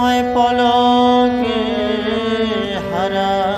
তোমায় পলকে হারা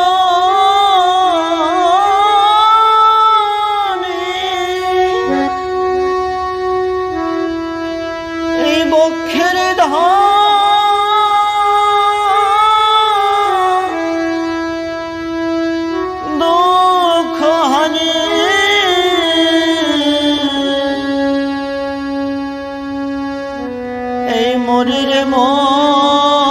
দুঃখ হানি। এই মরিরে মন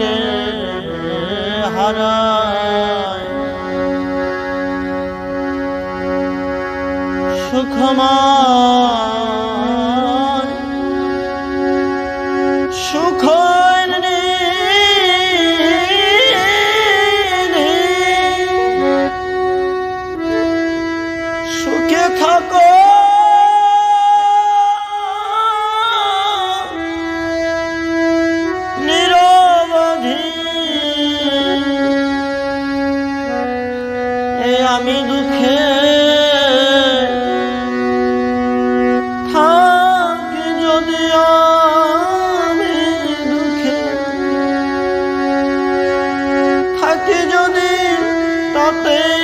কে হারায়? সুখ Hey.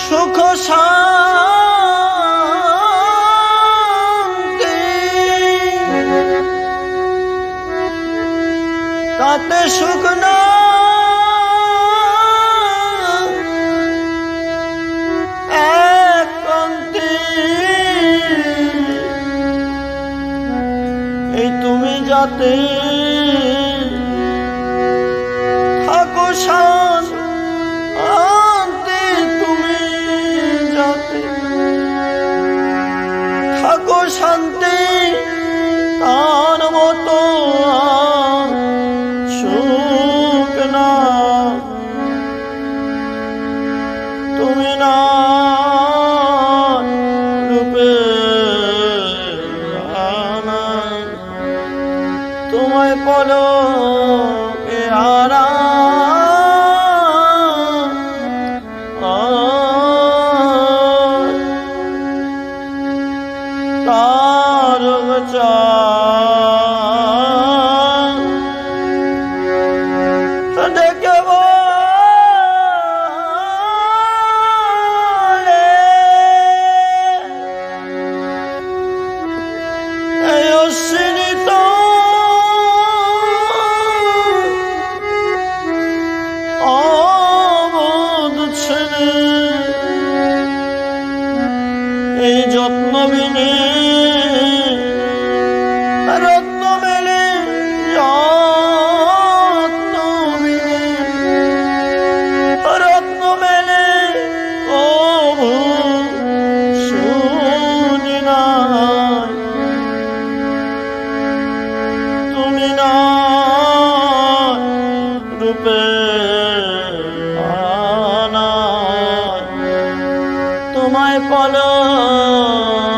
সুখ তাতে সুখ না। এই তুমি যাতে থাকো সা তোমায় পলো আরাম যত্ন বিনে কলম